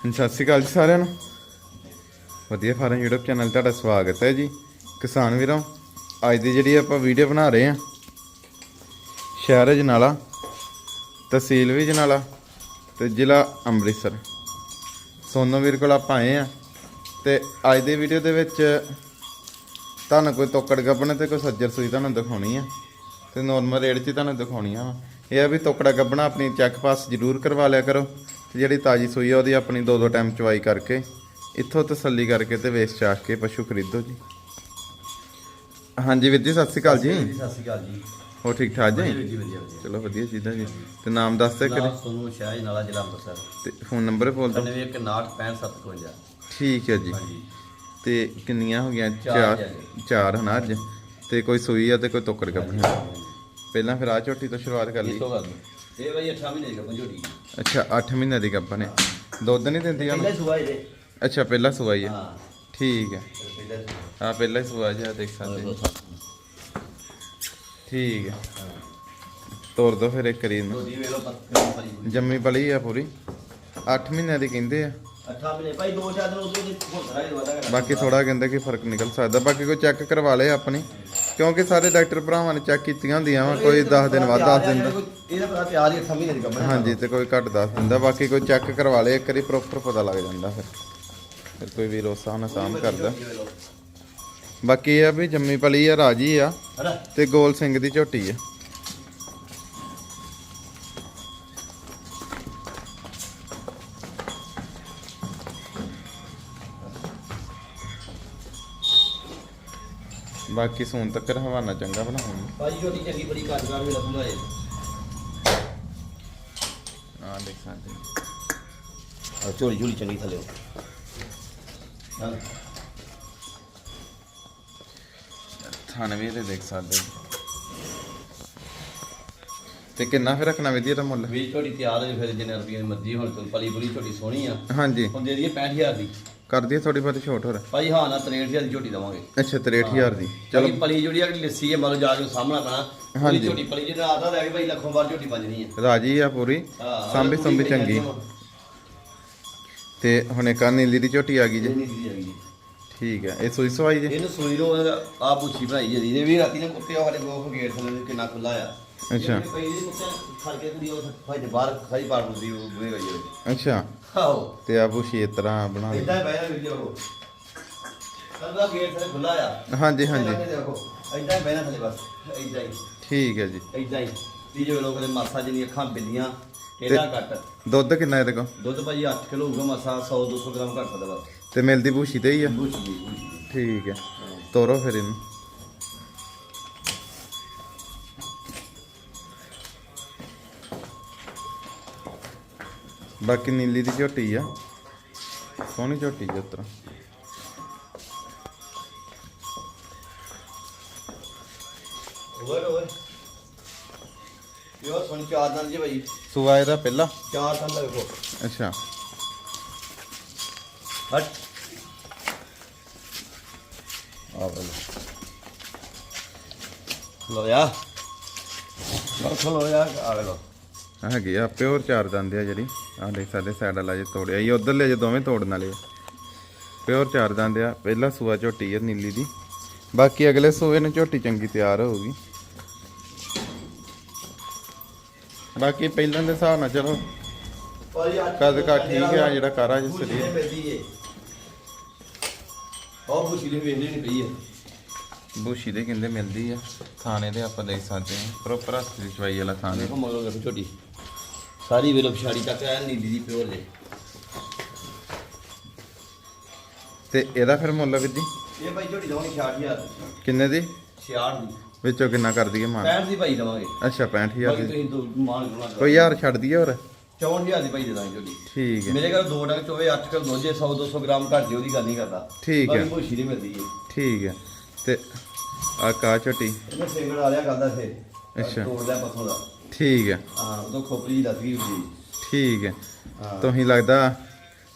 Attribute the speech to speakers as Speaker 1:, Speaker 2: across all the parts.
Speaker 1: ਹਾਂਜੀ, ਸਤਿ ਸ਼੍ਰੀ ਅਕਾਲ ਜੀ ਸਾਰਿਆਂ ਨੂੰ। ਵਧੀਆ ਫਾਰਮ YouTube ਚੈਨਲ ਤੁਹਾਡਾ ਸਵਾਗਤ ਹੈ ਜੀ। ਕਿਸਾਨ ਵੀਰੋ ਅੱਜ ਦੀ ਜਿਹੜੀ ਆਪਾਂ ਵੀਡੀਓ ਬਣਾ ਰਹੇ ਹਾਂ ਸ਼ਹਿਰ ਜਨਾਲਾ ਤਹਿਸੀਲ ਵੀ ਜਨਾਲਾ ਤੇ ਜ਼ਿਲ੍ਹਾ ਅੰਮ੍ਰਿਤਸਰ। ਸੋਨੋ ਵੀਰ ਕੋਲ ਆਪਾਂ ਆਏ ਆ ਤੇ ਅੱਜ ਦੀ ਵੀਡੀਓ ਦੇ ਵਿੱਚ ਤੁਹਾਨੂੰ ਕੋਈ ਤੋਕੜ ਗੱਬਣ ਤੇ ਕੋਈ ਸੱਜਰ ਸੂਈ ਤੁਹਾਨੂੰ ਦਿਖਾਉਣੀ ਆ ਤੇ ਨੋਰਮਲ ਰੇਟ 'ਚ ਹੀ ਤੁਹਾਨੂੰ ਦਿਖਾਉਣੀਆਂ ਵਾ। ਇਹ ਆ ਵੀ ਤੋਕੜਾ ਗੱਬਣਾ ਆਪਣੀ ਚੈੱਕ ਪਾਸ ਜ਼ਰੂਰ ਕਰਵਾ ਲਿਆ ਕਰੋ। ਤੇ ਜਿਹੜੀ ਤਾਜੀ ਸੂਈ ਆ ਉਹਦੀ ਆਪਣੀ ਦੋ ਦੋ ਟਾਈਮ ਚਵਾਈ ਕਰਕੇ ਇੱਥੋਂ ਤਸੱਲੀ ਕਰਕੇ ਤੇ ਵੇਚ ਚਾਖ ਕੇ ਪਸ਼ੂ ਖਰੀਦੋ ਜੀ। ਹਾਂਜੀ ਵੀਰ ਜੀ ਸਤਿ ਸ਼੍ਰੀ ਅਕਾਲ ਜੀ।
Speaker 2: ਸਤਿ ਸ਼੍ਰੀ ਅਕਾਲ ਜੀ।
Speaker 1: ਹੋ ਠੀਕ ਠਾਕ ਜੀ? ਚਲੋ ਵਧੀਆ ਚੀਜ਼ਾਂ ਜੀ। ਤੇ ਨਾਮ ਦੱਸ ਦੇ ਕਰੇ
Speaker 2: ਨਾਮ ਸੋਨੂੰ ਸ਼ਾਹ ਨਾਲਾ ਜ਼ਿਲ੍ਹਾ ਅੰਮ੍ਰਿਤਸਰ।
Speaker 1: ਤੇ ਫੋਨ ਨੰਬਰ ਬੋਲ ਦਿਓ।
Speaker 2: 916557
Speaker 1: ਠੀਕ ਹੈ ਜੀ। ਤੇ ਕਿੰਨੀਆਂ ਹੋ ਗਈਆਂ?
Speaker 2: ਚਾਰ
Speaker 1: ਚਾਰ। ਹਨਾ ਅੱਜ। ਤੇ ਕੋਈ ਸੂਈ ਆ ਤੇ ਕੋਈ ਤੋਕੜ ਗੱਬਣੀ ਪਹਿਲਾਂ ਫਿਰ ਆ ਝੋਟੀ ਤੋਂ ਸ਼ੁਰੂਆਤ ਕਰ ਲਈ।
Speaker 2: ਇਹ ਭਾਈ 8 ਮਹੀਨੇ ਦੀ ਗੱਭਣ ਝੋਟੀ
Speaker 1: ਅੱਛਾ 8 ਮਹੀਨੇ ਦੀ ਗੱਬਣ ਹੈ ਦੁੱਧ ਨਹੀਂ ਦਿੰਦੀ
Speaker 2: ਪਹਿਲੇ
Speaker 1: ਹੁਣ
Speaker 2: ਸੁਬਾਹ ਇਹਦੇ
Speaker 1: ਅੱਛਾ ਪਹਿਲਾ ਸੂਆਈ ਹੈ
Speaker 2: ਹਾਂ।
Speaker 1: ਠੀਕ ਹੈ
Speaker 2: ਪਹਿਲੇ
Speaker 1: ਆ ਪਹਿਲਾ ਹੀ ਸੂਆ ਜੀ ਆ ਦੇਖ ਸਕਦੇ। ਠੀਕ ਹੈ। ਤੋਰ ਦੋ ਫਿਰ ਇੱਕ ਨੂੰ
Speaker 2: ਵੇਲੋ ਪਰੀ
Speaker 1: ਜੰਮੀ ਪਲੀ ਆ ਪੂਰੀ। 8 ਮਹੀਨਿਆਂ ਦੀ ਕਹਿੰਦੇ ਆ।
Speaker 2: 8 ਮਹੀਨੇ ਭਾਈ ਦੋ ਚਾਰ ਦਿਨ ਉਦੋਂ ਦੀ ਹੋਤਾ ਹੈ ਵਾਦਾ ਕਰ
Speaker 1: ਬਾਕੀ ਥੋੜਾ ਕਹਿੰਦੇ ਕਿ ਫ਼ਰਕ ਨਿਕਲ ਸਕਦਾ। ਬਾਕੀ ਕੋਈ ਚੈੱਕ ਕਰਵਾ ਲੇ ਆਪਣੀ। ਕਿਉਂਕਿ ਸਾਰੇ ਡਾਕਟਰ ਭਰਾਵਾਂ ਨੇ ਚੈੱਕ ਕੀਤੀਆਂ ਹੁੰਦੀਆਂ ਵਾ ਕੋਈ 10 ਦਿਨ ਬਾਅਦ 10 ਦਿਨ ਦਾ।
Speaker 2: ਇਹਦਾ ਪਤਾ ਤਿਆਰ ਹੀ 8 ਮਹੀਨੇ ਦੀ
Speaker 1: ਹਾਂਜੀ ਤੇ ਕੋਈ ਘੱਟ ਦੱਸ ਦਿੰਦਾ ਬਾਕੀ ਕੋਈ ਚੈੱਕ ਕਰਵਾ ਲੇ ਇੱਕ ਵਾਰੀ ਪ੍ਰੋਪਰ ਪਤਾ ਲੱਗ ਜਾਂਦਾ ਫਿਰ। ਫਿਰ ਕੋਈ ਵੀ ਰੋਸਾ ਨਾ ਸਾਮ ਕਰਦਾ। ਬਾਕੀ ਇਹ ਆ ਵੀ ਜੰਮੀ ਪਲੀ ਆ ਰਾਜੀ ਆ। ਤੇ ਗੋਲ ਸਿੰਘ ਦੀ ਝੋਟੀ ਆ। ਬਾਕੀ ਸੂਨ ਤੱਕ ਹਵਾਨਾ ਚੰਗਾ ਬਣਾਉਣੀ
Speaker 2: ਭਾਜੀ ਝੋਟੀ ਚੰਗੀ ਬੜੀ ਕਾਰਗਰ ਵੀ ਲੱਗੂਗਾ ਇਹ।
Speaker 1: ਆ ਦੇਖ ਸਕਦੇ
Speaker 2: ਆ ਝੋਲੀ ਝੋਲੀ ਚੰਗੀ ਥੱਲੇ ਹਾਂ।
Speaker 1: ਥਾਣੇ ਵੀ ਇਹਦੇ ਦੇਖ ਸਕਦੇ ਹੋ। ਤੇ ਕਿੰਨਾ ਫਿਰ ਰੱਖਣਾ ਵਧੀਆ ਦਾ ਮੁੱਲ?
Speaker 2: ਵੀ ਝੋਟੀ ਤਿਆਰ ਹੈ ਫਿਰ ਜਿੰਨੇ ਰੁਪਏ ਮਰਜ਼ੀ ਹੁਣ ਤੋਂ ਪਲੀ ਝੋਟੀ ਸੋਹਣੀ ਆ।
Speaker 1: ਹਾਂਜੀ।
Speaker 2: ਹੁਣ ਦੇ ਦਈਏ 65000 ਦੀ।
Speaker 1: ਕਰ ਦਈਏ ਥੋੜੀ ਬਹੁਤੀ ਛੋਟ ਹੋਰ?
Speaker 2: ਭਾਈ ਹਾਂ ਨਾ 63000 ਦੀ ਝੋਟੀ ਦਵਾਂਗੇ।
Speaker 1: ਅੱਛਾ 63000 ਦੀ।
Speaker 2: ਚਲੋ। ਪਲੀ ਜਿਹੜੀ ਅਗਲੀ ਲੱਸੀ ਹੈ ਮਤਲਬ ਜਾ ਕੇ ਸਾਹਮਣਾ ਪੈਣਾ।
Speaker 1: ਹਾਂਜੀ।
Speaker 2: ਝੋਟੀ ਪਲੀ ਜਿਹੜਾ ਆਦਾ ਲੈ ਕੇ ਭਾਈ ਲੱਖੋਂ ਬਾਰ ਝੋਟੀ ਵੱਜਣੀ ਹੈ।
Speaker 1: ਰਾਜੀ ਆ ਪੂਰੀ। ਸਾਂਭੀ ਸੁੰਭੀ ਚੰਗੀ। ਤੇ ਹੁਣ ਇੱਕ ਆਹ ਨੀਲੀ ਦੀ ਝੋਟੀ ਆ ਗਈ ਜੀ। ਠੀਕ ਹੈ ਇਹ ਸੂਈ ਸਵਾਈ ਜੀ?
Speaker 2: ਇਹਨੂੰ ਸੂਈ ਰੋ ਆ ਪੁੱਛੀ ਬਣਾਈ ਜੀ। ਇਹ ਵੀ ਰਾਤੀ ਨੇ ਕੁੱਤੇ ਸਾਡੇ ਗੋਖ ਗੇਟ ਥੱਲੇ ਕਿੰਨਾ ਖੁੱਲਾ ਆ।
Speaker 1: ਅੱਛਾ।
Speaker 2: ਕੇ ਕੁੜੀ ਉਹ ਬਾਹਰ ਖਾਈ ਹੁੰਦੀ ਉਹ ਗਈ ਹੋਈ
Speaker 1: ਅੱਛਾ।
Speaker 2: ਆਹੋ।
Speaker 1: ਤੇ ਆ ਬੁਸ਼ੀ ਇਸ ਤਰ੍ਹਾਂ ਬਣਾ ਲਈ।
Speaker 2: ਇਦਾਂ ਬਹਿਣਾ ਵੀਡੀਓ। ਉਹ ਕੱਲਾ ਗੇਟ ਥੱਲੇ ਖੁੱਲਾ ਆ।
Speaker 1: ਹਾਂਜੀ ਹਾਂਜੀ।
Speaker 2: ਦੇਖੋ। ਇਦਾਂ ਬਹਿਣਾ ਥੱਲੇ ਬਸ ਇਦਾਂ ਹੀ।
Speaker 1: ਠੀਕ ਹੈ ਜੀ।
Speaker 2: ਇਦਾਂ ਹੀ। ਤੀਜੇ ਲੋਕ ਦੇ ਮਾਸਾ ਜਿੰਨੀ ਅੱਖਾਂ ਬਿੱਲੀਆਂ ਇਹਦਾ ਘੱਟ।
Speaker 1: ਦੁੱਧ ਕਿੰਨਾ ਇਹਦੇ ਕੋਲ?
Speaker 2: ਦੁੱਧ ਭਾਜੀ 8 ਕਿਲੋ ਹੋਊਗਾ ਮਾਸਾ 100 200 ਗ੍ਰਾਮ ਘੱਟ ਸਕਦਾ ਬਸ।
Speaker 1: ਤੇ ਮਿਲਦੀ ਬੁਸ਼ੀ ਤੇ ਹੀ ਆ?
Speaker 2: ਗਈ
Speaker 1: ਠੀਕ ਹੈ। ਤੋਰੋ ਫਿਰ ਇਹਨੂੰ। ਬਾਕੀ ਨੀਲੀ ਦੀ ਝੋਟੀ ਆ। ਸੋਹਣੀ ਝੋਟੀ ਤਰ੍ਹਾਂ
Speaker 2: ਓਏ ਓਏ। ਯੋ ਸੁਣ ਚਾਰ ਦੰਦ ਜੀ ਭਾਈ
Speaker 1: ਸੂਆ ਇਹਦਾ ਪਹਿਲਾ?
Speaker 2: ਚਾਰ ਦੰਦ ਦੇਖੋ।
Speaker 1: ਅੱਛਾ।
Speaker 2: ਹਟ।
Speaker 1: ਆ ਬਲ
Speaker 2: ਲੋ ਯਾ ਲੋ ਚਲੋ ਯਾ ਆ ਲੋ
Speaker 1: ਹੈਗੀ ਆ ਪਿਓਰ ਚਾਰ ਦੰਦ ਆ ਜਿਹੜੀ। ਆ ਦੇਖ ਸਾਡੇ ਸਾਈਡ ਵਾਲਾ ਜੇ ਤੋੜਿਆ ਇਹ ਉਧਰ ਲੈ ਜੇ ਦੋਵੇਂ ਤੋੜਨ ਵਾਲੇ ਆ। ਪਿਓਰ ਚਾਰ ਦੰਦ ਆ। ਪਹਿਲਾ ਸੂਆ ਝੋਟੀ ਆ ਨੀਲੀ ਦੀ। ਬਾਕੀ ਅਗਲੇ ਸੂਏ ਨੂੰ ਝੋਟੀ ਚੰਗੀ ਤਿਆਰ ਹੋਊਗੀ। ਬਾਕੀ ਪਹਿਲਾਂ ਦੇ ਹਿਸਾਬ ਨਾਲ ਚਲੋ ਕਦ ਕਾ ਠੀਕ ਆ ਜਿਹੜਾ ਕਾਰਾ ਜਿਸ ਸਰੀਰ।
Speaker 2: ਉਹ ਬੁਸ਼ੀ ਦੇ ਨਹੀਂ ਪਈ ਹੈ
Speaker 1: ਬੂਸ਼ੀ ਦੇ ਕਹਿੰਦੇ ਮਿਲਦੀ ਆ। ਥਾਣੇ ਦੇ ਆਪਾਂ ਦੇਖ ਸਕਦੇ ਹਾਂ ਪ੍ਰੋਪਰ ਹੱਥ ਦੀ ਚਵਾਈ ਵਾਲਾ ਥਾਣੇ।
Speaker 2: ਦੇਖੋ ਮਗਰੋਂ ਦੇਖੋ ਛੋਟੀ ਸਾਰੀ ਵੇਲੋ ਪਿਛਾੜੀ ਤੱਕ ਆ ਨੀਲੀ ਦੀ ਪਿਓਰ ਜੇ।
Speaker 1: ਤੇ ਇਹਦਾ ਫਿਰ ਮੁੱਲ ਵੀਰ ਜੀ?
Speaker 2: ਇਹ ਭਾਈ ਝੋਟੀ ਦਵਾਂਗੇ 66000
Speaker 1: ਕਿੰਨੇ ਦੀ?
Speaker 2: 66 ਦੀ।
Speaker 1: ਵਿੱਚੋਂ ਕਿੰਨਾ ਕਰ ਦਈਏ ਮਾਨ
Speaker 2: 65 ਦੀ ਭਾਈ ਦਵਾਂਗੇ।
Speaker 1: ਅੱਛਾ 65000
Speaker 2: ਬਾਕੀ
Speaker 1: ਦੀ।
Speaker 2: ਤੁਸੀਂ ਦੋ ਮਾਨ ਗੁਣਾ
Speaker 1: ਕੋਈ ਯਾਰ ਛੱਡ ਦਈਏ ਹੋਰ?
Speaker 2: 54000 ਦੀ ਭਾਈ ਦੇ ਦਾਂਗੇ ਝੋਟੀ।
Speaker 1: ਠੀਕ ਹੈ।
Speaker 2: ਮੇਰੇ ਘਰ ਦੋ ਡੰਗ ਚੋਵੇ 8 ਕਿਲੋ ਦੁੱਧ ਜੇ 100 200 ਗ੍ਰਾਮ ਘੱਟ ਜੇ ਉਹਦੀ ਗੱਲ ਨਹੀਂ ਕਰਦਾ।
Speaker 1: ਠੀਕ ਹੈ।
Speaker 2: ਭੁੱਸ਼ੀ ਦੀ ਮਿਲਦੀ ਹੈ।
Speaker 1: ਠੀਕ ਹੈ। ਤੇ ਆ ਕਾ ਝੋਟੀ?
Speaker 2: ਇਹਨੇ ਸਿੰਗੜ ਆ ਲਿਆ ਕਰਦਾ ਫੇ
Speaker 1: ਅੱਛਾ।
Speaker 2: ਤੋੜ ਲਿਆ ਪੱਥੋਂ ਦਾ।
Speaker 1: ਠੀਕ ਹੈ।
Speaker 2: ਹਾਂ ਉਦੋਂ ਖੋਪਰੀ ਗਈ ਹੁੰਦੀ।
Speaker 1: ਠੀਕ ਹੈ।
Speaker 2: ਹਾਂ।
Speaker 1: ਤੁਸੀਂ ਲੱਗਦਾ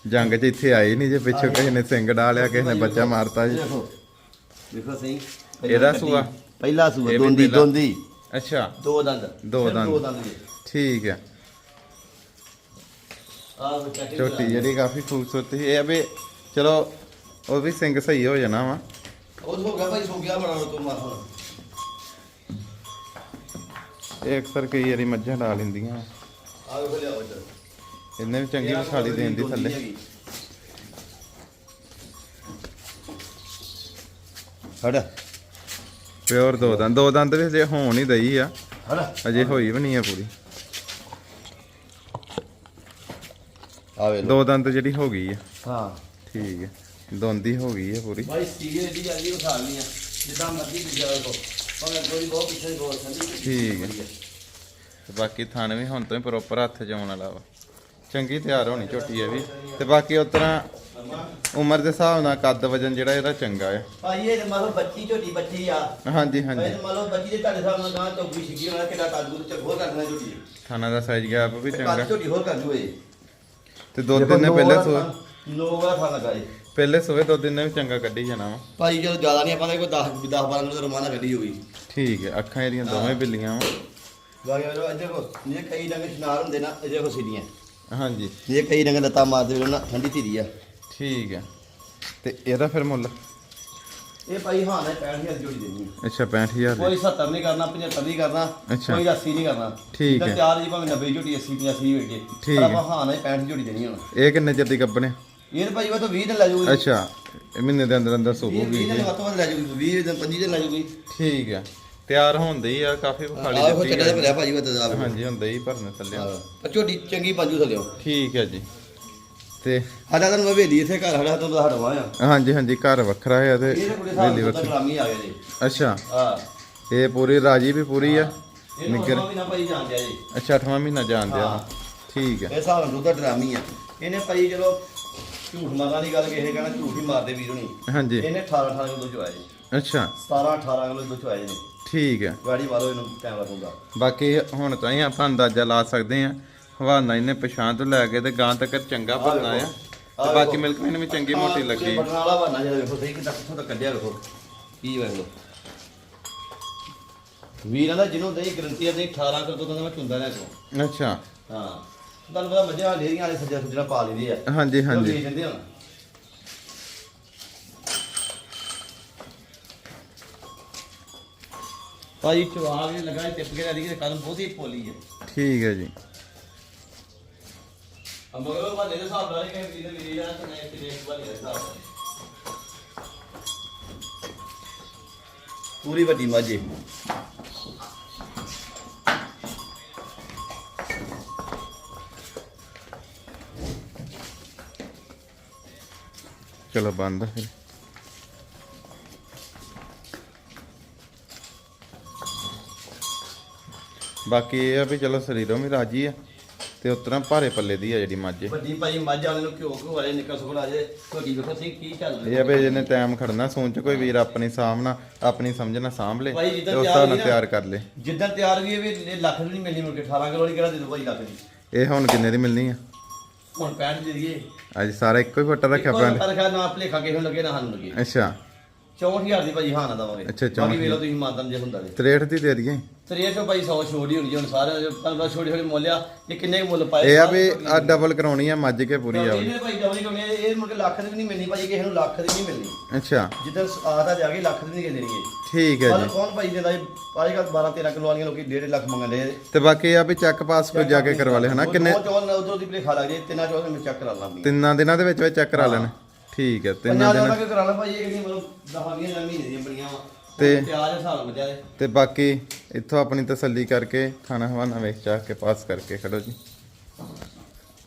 Speaker 1: ਜੰਗ 'ਚ ਇੱਥੇ ਆਏ ਨਹੀਂ ਜੇ ਪਿੱਛੋਂ ਕਿਸੇ ਨੇ ਸਿੰਘ ਡਾਲਿਆ ਕਿਸੇ ਨੇ ਬੱਚਾ ਮਾਰਤਾ ਜੀ।
Speaker 2: ਦੇਖੋ ਦੇਖੋ ਸਹੀ।
Speaker 1: ਇਹਦਾ ਸੂਆ?
Speaker 2: ਪਹਿਲਾ ਸੂਆ
Speaker 1: ਇਹ ਵੀ
Speaker 2: ਦੋਂਦੀ
Speaker 1: ਪਹਿਲਾ।
Speaker 2: ਦੋਂਦੀ।
Speaker 1: ਅੱਛਾ।
Speaker 2: ਦੋ ਦੰਦ।
Speaker 1: ਦੋ
Speaker 2: ਸਿਰਫ
Speaker 1: ਦੰਦ।
Speaker 2: ਦੋ ਦੰਦ ਜੀ
Speaker 1: ਠੀਕ ਹੈ।
Speaker 2: ਆ ਚੈੱਕ
Speaker 1: ਝੋਟੀ ਜਿਹੜੀ ਕਾਫੀ ਖੂਬਸੂਰਤ ਸੀ। ਇਹ ਆ ਵੀ ਚਲੋ ਉਹ ਵੀ ਸਿੰਘ ਸਹੀ ਹੋ ਜਾਣਾ ਵਾ।
Speaker 2: ਉਹ ਹੋ ਗਿਆ ਭਾਈ ਸੋ ਗਿਆ ਬਣਾ ਲਓ ਤੂੰ ਮਾਰ। ਹੁਣ
Speaker 1: ਇਹ ਅਕਸਰ ਕਈ ਵਾਰੀ ਮੱਝਾਂ ਡਾ ਲੈਂਦੀਆਂ। ਵਾ।
Speaker 2: ਆ ਵੇਖ ਲਿਆ ਇੱਧਰ।
Speaker 1: ਇਹਨੇ ਵੀ ਚੰਗੀ ਵਿਖਾਲੀ ਦੇਣ ਦੀ ਥੱਲੇ।
Speaker 2: ਹੜ
Speaker 1: ਪਿਓਰ ਦੋ ਦੰਦ। ਦੋ ਦੰਦ ਵੀ ਹਜੇ ਹੋਣ ਹੀ ਦਈ ਆ।
Speaker 2: ਹੜ
Speaker 1: ਅਜੇ ਹੋਈ ਵੀ ਨਹੀਂ ਆ ਪੂਰੀ।
Speaker 2: ਆ ਵੇ
Speaker 1: ਦੋ ਦੰਦ ਜਿਹੜੀ ਹੋ ਗਈ ਆ।
Speaker 2: ਹਾਂ।
Speaker 1: ਠੀਕ ਹੈ ਦੋਂਦੀ ਹੋ ਗਈ ਆ ਪੂਰੀ।
Speaker 2: ਭਾਈ ਸਟੀਲ ਦੀ ਜਾਂਦੀ ਲਈ ਆ। ਜਿੱਦਾਂ ਮਰਜ਼ੀ ਦੀ ਜਾਵੇ ਕੋ ਭਾਵੇਂ ਕੋਈ ਬਹੁਤ ਪਿੱਛੇ ਗੋਲ ਸੰਦੀ
Speaker 1: ਠੀਕ ਹੈ। ਤੇ ਬਾਕੀ ਥਣ ਵੀ ਹੁਣ ਤੋਂ ਹੀ ਪ੍ਰੋਪਰ ਹੱਥ 'ਚ ਆਉਣ ਵਾਲਾ ਵਾ। ਚੰਗੀ ਤਿਆਰ ਹੋਣੀ ਝੋਟੀ ਇਹ ਵੀ। ਤੇ ਬਾਕੀ ਉਸ ਤਰ੍ਹਾਂ ਉਮਰ ਦੇ ਹਿਸਾਬ ਨਾਲ ਕੱਦ ਵਜਨ ਜਿਹੜਾ ਇਹਦਾ ਚੰਗਾ ਆ।
Speaker 2: ਭਾਈ ਇਹ ਮੰਨ ਲਓ ਬੱਚੀ ਝੋਟੀ ਬੱਚੀ ਆ।
Speaker 1: ਹਾਂਜੀ ਹਾਂਜੀ।
Speaker 2: ਮੰਨ ਲਓ ਬੱਚੀ ਦੇ ਤੁਹਾਡੇ ਸਾਹਮਣੇ ਗਾਂ ਚੌਕੀ ਸਿੱਗੀ ਹੋਣਾ ਕਿਹੜਾ ਕਾਦੂ ਤੇ ਹੋਰ ਕਰਨਾ ਝੋਟੀ।
Speaker 1: ਥਾਣਾ ਦਾ ਸਾਈਜ਼ ਗੈਪ ਵੀ ਚੰਗਾ।
Speaker 2: ਕੱਦ ਝੋਟੀ ਹੋਰ ਕਰ ਇਹ।
Speaker 1: ਤੇ ਦੋ ਦਿਨ ਨੇ ਪਹਿਲੇ ਸੂਏ
Speaker 2: ਨੋ ਵਾਲਾ ਖਾਣਾ ਲਗਾਏ।
Speaker 1: ਪਹਿਲੇ ਸੂਏ ਦੋ ਦਿਨ ਨੇ ਵੀ ਚੰਗਾ ਕੱਢੀ ਜਾਣਾ ਵਾ।
Speaker 2: ਭਾਈ ਜਦੋਂ ਜ਼ਿਆਦਾ ਨਹੀਂ ਆਪਾਂ ਨੇ ਕੋਈ 10 10 12 ਕਿਲੋ ਰਮਾਨਾ ਕੱਢੀ ਹੋਈ।
Speaker 1: ਠੀਕ ਹੈ ਅੱਖਾਂ ਇਹਦੀਆਂ ਦੋਵੇਂ ਬਿੱਲੀਆਂ ਵਾ।
Speaker 2: ਬਾਕੀ ਉਹ ਇੱਧਰ ਕੋ ਇਹ ਕਈ ਡੰਗ ਸ਼ਨਾਰ ਹੁੰਦੇ ਨਾ ਇਹਦੇ ਕੋ ਸਿੱਧੀਆਂ
Speaker 1: ਹਾਂਜੀ।
Speaker 2: ਇਹ ਕਈ ਡੰਗ ਲੱਤਾਂ ਮਾਰਦੇ ਵੇਲੇ ਨਾ ਠੰਡੀ ਧੀਰੀ ਆ।
Speaker 1: ਠੀਕ ਹੈ ਤੇ ਇਹਦਾ ਫਿਰ ਮੁੱਲ?
Speaker 2: ਇਹ ਭਾਈ ਹਾਂ ਨਾ 65000 ਦੀ ਜੋੜੀ ਦੇਣੀ
Speaker 1: ਅੱਛਾ 65000
Speaker 2: ਕੋਈ
Speaker 1: ਦੀ।
Speaker 2: 70 ਨਹੀਂ ਕਰਨਾ 75 ਨਹੀਂ ਕਰਨਾ। ਕੋਈ 80 ਨਹੀਂ ਕਰਨਾ।
Speaker 1: ਠੀਕ ਹੈ।
Speaker 2: ਚਾਰ ਜੀ ਭਾਵੇਂ 90 ਝੋਟੀ 80 85 ਵੇਚੇ
Speaker 1: ਠੀਕ
Speaker 2: ਪਰ
Speaker 1: ਹੈ।
Speaker 2: ਆਪਾਂ ਹਾਂ ਨਾ 65 ਝੋਟੀ ਦੇਣੀ ਹੁਣ।
Speaker 1: ਇਹ ਕਿੰਨੇ ਚਿਰ ਦੀ ਗੱਬਣੇ
Speaker 2: ਇਹ ਤਾਂ ਭਾਈ ਉਹ ਤਾਂ 20 ਦਿਨ ਲੈ ਜਾਊਗੀ।
Speaker 1: ਅੱਛਾ ਇਹ ਮਹੀਨੇ ਦੇ ਅੰਦਰ ਅੰਦਰ
Speaker 2: 20
Speaker 1: ਸੂਬੂਗੀ
Speaker 2: ਦਿਨ ਵੱਧ ਤੋਂ ਵੱਧ ਲੈ ਜਾਊਗੀ 20 ਦਿਨ 25 ਦਿਨ ਲੈ ਜਾਊਗੀ।
Speaker 1: ਠੀਕ ਹੈ ਤਿਆਰ ਹੁੰਦੀ ਆ ਕਾਫੀ ਵਿਖਾਲੀ
Speaker 2: ਆਹ ਕੋ
Speaker 1: ਦਿੱਤੀ
Speaker 2: ਚੱਡਾ
Speaker 1: ਆ।
Speaker 2: ਭਰਿਆ ਭਾਜੀ ਉਹ ਤਾਂ
Speaker 1: ਹਾਂਜੀ ਹੁੰਦਾ ਹੀ ਭਰਨ ਥੱਲੇ।
Speaker 2: ਪਰ ਝੋਟੀ ਚੰਗੀ ਪੰਜੂ ਥੱਲਿਓ
Speaker 1: ਠੀਕ ਹੈ ਜੀ। ਤੇ
Speaker 2: ਸਾਡਾ ਤਾਂ ਹਵੇਲੀ ਇੱਥੇ ਘਰ ਸਾਡਾ ਤੋਂ ਹਟਵਾ ਆ।
Speaker 1: ਹਾਂਜੀ ਹਾਂਜੀ ਘਰ ਵੱਖਰਾ ਹੈ ਤੇ
Speaker 2: ਇਹਦੇ ਕੋਲੇ ਸਾਹਿਬ
Speaker 1: ਵੇਲੀ
Speaker 2: ਦਾ
Speaker 1: ਵੱਖਰੀ।
Speaker 2: ਡਰਾਮੀ ਆ ਗਏ ਜੀ
Speaker 1: ਅੱਛਾ।
Speaker 2: ਹਾਂ
Speaker 1: ਇਹ ਪੂਰੀ ਰਾਜੀ ਵੀ ਪੂਰੀ ਆ?
Speaker 2: ਇਹਨੂੰ
Speaker 1: ਨਿੱਗਰ
Speaker 2: ਵੀ ਨਾ ਭਾਈ ਜਾਣ ਦਿਆ ਜੀ।
Speaker 1: ਅੱਛਾ 8ਵਾਂ ਮਹੀਨਾ ਜਾਣਦੇ ਆ
Speaker 2: ਹਾਂ।
Speaker 1: ਠੀਕ ਹੈ
Speaker 2: ਇਹ ਹਿਸਾਬ ਨਾਲ ਦੁੱਧ ਦਾ ਡਰਾਮੀ ਆ। ਇਹਨੇ ਭਾਈ ਚਲੋ ਝੂਠ ਮਾਰਨ ਦੀ ਗੱਲ ਕਿਸੇ ਕਹਿਣਾ ਝੂਠ ਹੀ ਮਾਰਦੇ ਵੀਰ ਹੁਣੀ।
Speaker 1: ਹਾਂਜੀ।
Speaker 2: ਇਹਨੇ 18 18 ਕਿਲੋ ਚੁਆਇਆ ਜੀ।
Speaker 1: ਅੱਛਾ।
Speaker 2: 17 18 ਕਿਲੋ ਦੁੱਧ ਚੁਆਇਆ ਜੀ
Speaker 1: ਠੀਕ ਹੈ।
Speaker 2: ਗਾੜੀ ਮਾਰੋ ਇਹਨੂੰ ਟਾਈਮ ਲੱਗੂਗਾ
Speaker 1: ਬਾਕੀ ਹੁਣ ਤਾਂ ਹੀ ਆਪਾਂ ਅੰਦਾਜ਼ਾ ਲਾ ਸਕਦੇ ਆ ਹਵਾਨਾ ਇਹਨੇ ਪਛਾਣ ਤੋਂ ਲੈ ਕੇ ਤੇ ਗਾਂ ਤੱਕ ਚੰਗਾ ਭਰਨਾ ਆ। ਤੇ ਬਾਕੀ। ਮਿਲਕ ਵੀ ਚੰਗੀ ਮੋਟੀ ਲੱਗੀ।
Speaker 2: ਬਟਨ ਵਾਲਾ ਬਣਾ ਜਿਹੜਾ ਵੇਖੋ ਸਹੀ ਕਿੱਦਾਂ ਕਿੱਥੋਂ ਤੱਕ ਕੱਢਿਆ ਵੇਖੋ ਕੀ ਵੇਖ ਵੀਰਾਂ ਦਾ ਜਿਹਨੂੰ ਦਈ ਗਰੰਟੀ ਆ ਦੇ 18 ਕਿਲੋ ਤੋਂ ਤਾਂ ਮੈਂ ਚੁੰਦਾ ਲੈ ਕੋ
Speaker 1: ਅੱਛਾ।
Speaker 2: ਹਾਂ। ਤੁਹਾਨੂੰ ਪਤਾ ਮੱਝਾਂ ਲੇਰੀਆਂ ਵਾਲੇ ਸੱਜਾ ਸੁੱਜਣਾ ਪਾ ਲਈਦੇ ਆ।
Speaker 1: ਹਾਂਜੀ
Speaker 2: ਉਹ
Speaker 1: ਹਾਂਜੀ।
Speaker 2: ਵੇਚ ਦਿੰਦੇ ਹੁਣ ਚਵਾ ਕੇ ਲਗਾ ਟਿਪ ਕੇ ਰਹੀ ਕਿ ਕਦਮ ਬਹੁਤੀ ਪੋਲੀ ਹੈ
Speaker 1: ਠੀਕ ਹੈ ਜੀ।
Speaker 2: ਮਗਰ ਵਾਲੇ ਦੇ ਹਿਸਾਬ ਨਾਲ ਕਿ ਵੀਰ ਵੀਰ ਆ ਤੇ ਮੈਂ ਤੇ ਇੱਕ ਵਾਲੀ ਦੇ ਹਿਸਾਬ ਨਾਲ। ਪੂਰੀ ਵੱਡੀ ਮਾਝੇ
Speaker 1: ਚਲੋ ਬੰਦ ਫਿਰ। ਬਾਕੀ ਇਹ ਆ ਵੀ ਚਲੋ ਸਰੀਰੋਂ ਵੀ ਰਾਜੀ ਆ ਤੇ ਉਤਰਾ ਭਾਰੇ ਪੱਲੇ ਦੀ ਆ ਜਿਹੜੀ ਮੱਝ ਇਹ।
Speaker 2: ਵੱਡੀ ਭਾਈ ਮੱਝ ਵਾਲੇ ਨੂੰ ਘਿਓ ਘਿਓ ਵਾਲੇ ਨਿਕਲ ਆ ਜੇ ਤੁਹਾਡੀ ਵੇਖੋ ਸੀ ਕੀ ਚੱਲ
Speaker 1: ਇਹ ਆ ਵੀ ਜਿਹਨੇ ਟਾਈਮ ਖੜਨਾ ਸੋਚ ਕੋਈ ਵੀਰ ਆਪਣੀ ਸਾਹਮਣਾ ਆਪਣੀ ਸਮਝਣਾ ਸਾਂਭ ਲੇ
Speaker 2: ਭਾਈ
Speaker 1: ਤੇ ਉਸ ਹਿਸਾਬ ਨਾਲ ਤਿਆਰ ਕਰ ਲੇ।
Speaker 2: ਜਿੱਦਾਂ ਤਿਆਰ ਵੀ ਇਹ ਵੀ ਇਹ ਲੱਖ ਦੀ ਨਹੀਂ ਮਿਲਣੀ ਮੁੜ ਕੇ 18 ਕਿਲੋ ਵਾਲੀ ਕਿਹੜਾ ਦੇ ਦੋ ਭਾਈ ਲੱਖ ਦੀ।
Speaker 1: ਇਹ ਹੁਣ ਕਿੰਨੇ ਦੀ ਮਿਲਣੀ ਆ?
Speaker 2: ਹੁਣ 65 ਦੇ
Speaker 1: ਅੱਜ ਸਾਰਾ ਇੱਕੋ ਹੀ ਫੋਟੋ ਰੱਖਿਆ ਆਪਾਂ
Speaker 2: ਖਾ ਨਾ ਭਲੇਖਾ ਕਿਸੇ ਨੂੰ ਲੱਗੇ ਨਾ ਸਾਨੂੰ ਲੱਗੇ।
Speaker 1: ਅੱਛਾ।
Speaker 2: 64000 ਦੀ ਭਾਈ ਹਾਂ ਨਾ ਦਵਾਂਗੇ।
Speaker 1: ਅੱਛਾ,
Speaker 2: ਬਾਕੀ ਵੇਖ
Speaker 1: 64,000
Speaker 2: ਲਓ ਤੁਸੀਂ ਮਾਤਨ ਜੇ ਹੁੰਦਾ ਦੇ
Speaker 1: 63 ਦੀ ਦੇ ਦਈਏ।
Speaker 2: ਤੇ ਇਹ ਤੋਂ ਭਾਈ 100 ਛੋੜ ਹੋਣੀ ਹੁਣ ਸਾਰੇ ਤੁਹਾਨੂੰ ਪਤਾ ਛੋਟੀ ਛੋਟੀ ਮੁੱਲ ਆ ਇਹ ਕਿੰਨੇ ਕੁ ਮੁੱਲ ਪਾਏ
Speaker 1: ਇਹ ਆ ਵੀ ਆ ਡਬਲ ਕਰਾਉਣੀ ਆ ਮੱਝ ਕੇ ਪੂਰੀ ਆ
Speaker 2: ਇਹਨੇ ਭਾਈ ਡਬਲ ਕਮੀ ਇਹ ਮੁੜ ਕੇ ਲੱਖ ਦੀ ਵੀ ਨਹੀਂ ਮਿਲਣੀ ਭਾਈ ਕਿਸੇ ਨੂੰ ਲੱਖ ਦੀ ਨਹੀਂ ਮਿਲਣੀ।
Speaker 1: ਅੱਛਾ।
Speaker 2: ਜਿੱਦਾਂ ਆਦਾ ਜਾ ਕੇ ਲੱਖ ਦੀ ਨਹੀਂ ਦੇਣੀ ਹੈ
Speaker 1: ਠੀਕ ਹੈ
Speaker 2: ਪਰ
Speaker 1: ਜੀ।
Speaker 2: ਕੌਣ ਭਾਈ ਦਿੰਦਾ ਅੱਜ ਕੱਲ 12 13 ਕਿਲੋ ਵਾਲੀਆਂ ਲੋਕੀ 1.5 ਲੱਖ ਮੰਗਣ ਦੇ
Speaker 1: ਤੇ ਬਾਕੀ ਇਹ ਆ ਵੀ ਚੈੱਕ ਪਾਸ ਕੋਈ ਜਾ ਕੇ ਕਰਵਾ ਲੈ ਹਨਾ? ਕਿੰਨੇ
Speaker 2: ਚੌਲ ਉਧਰੋਂ ਦੀ ਭਲੇਖਾ ਲੱਗ ਜੇ ਤਿੰਨਾਂ ਚੌਲ ਮੈਂ ਚੈੱਕ ਕਰਾ ਲਾਂਗੀ।
Speaker 1: ਤਿੰਨਾਂ ਦਿਨਾਂ ਦੇ ਵਿੱਚ ਵਿੱਚ ਚੈੱਕ ਕਰਾ ਲੈਣਾ। ਠੀਕ ਹੈ ਤਿੰਨਾਂ ਦਿਨਾਂ
Speaker 2: ਚੌਲਾਂ ਕੇ ਕਰਾ ਲਾ ਭਾਈ ਇਹ ਮਤਲਬ 10 20 ਮਹੀਨੇ ਦੀਆਂ ਬੜੀਆਂ ਵਾ।
Speaker 1: ਤੇ-
Speaker 2: ਪਿਆਜ਼ ਹਿਸਾਬ ਦੇ
Speaker 1: ਤੇ ਬਾਕੀ ਇੱਥੋਂ ਆਪਣੀ ਤਸੱਲੀ ਕਰਕੇ ਖਾਣਾ ਹਵਾਨਾ ਵੇਚ ਚਾ ਕੇ ਪਾਸ ਕਰਕੇ ਖੜੋ ਜੀ।